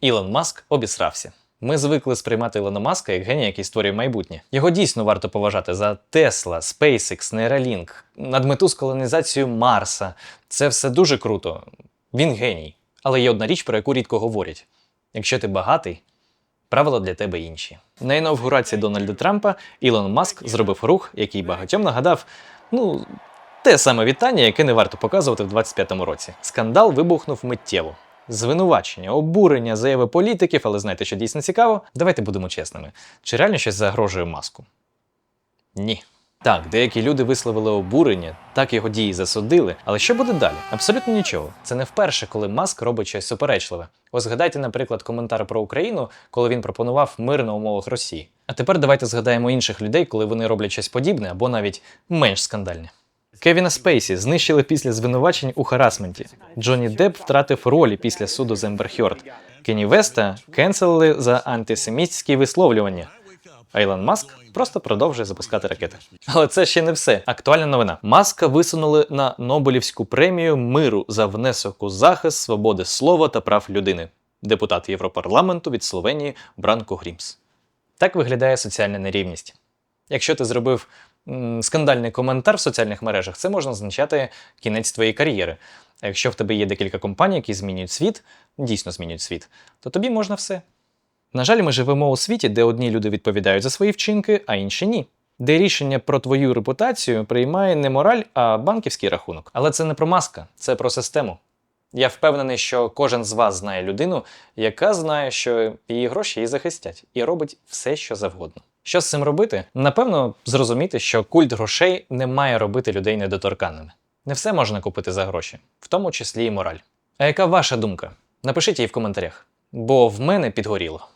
Ілон Маск обісрався. Ми звикли сприймати Ілона Маска як генія, який створює майбутнє. Його дійсно варто поважати за Тесла, SpaceX, Neuralink, надмету з колонізацією Марса. Це все дуже круто. Він геній. Але є одна річ, про яку рідко говорять: якщо ти багатий, правила для тебе інші. На інавгурації Дональда Трампа Ілон Маск зробив рух, який багатьом нагадав, ну, те саме вітання, яке не варто показувати в 25-му році. Скандал вибухнув миттєво. Звинувачення, обурення, заяви політиків, але знаєте, що дійсно цікаво? Давайте будемо чесними. Чи реально щось загрожує маску? Ні. Так, деякі люди висловили обурення, так його дії засудили. Але що буде далі? Абсолютно нічого. Це не вперше, коли Маск робить щось суперечливе. Ось згадайте, наприклад, коментар про Україну, коли він пропонував мир на умовах Росії. А тепер давайте згадаємо інших людей, коли вони роблять щось подібне або навіть менш скандальне. Кевіна Спейсі знищили після звинувачень у харасменті. Джонні Депп втратив ролі після суду з Ембер Хьорд. Кенні Веста кенселили за антисемітські висловлювання. А Ілон Маск просто продовжує запускати ракети. Але це ще не все. Актуальна новина. Маска висунули на Нобелівську премію миру за внесок у захист свободи слова та прав людини. Депутат Європарламенту від Словенії Бранко Грімс. Так виглядає соціальна нерівність. Якщо ти зробив скандальний коментар в соціальних мережах, це можна означати кінець твоєї кар'єри. А якщо в тебе є декілька компаній, які змінюють світ, дійсно змінюють світ, то тобі можна все. На жаль, ми живемо у світі, де одні люди відповідають за свої вчинки, а інші ні. Де рішення про твою репутацію приймає не мораль, а банківський рахунок. Але це не про маска, це про систему. Я впевнений, що кожен з вас знає людину, яка знає, що її гроші її захистять, і робить все, що завгодно. Що з цим робити? Напевно, зрозуміти, що культ грошей не має робити людей недоторканними. Не все можна купити за гроші, в тому числі і мораль. А яка ваша думка? Напишіть її в коментарях, бо в мене підгоріло.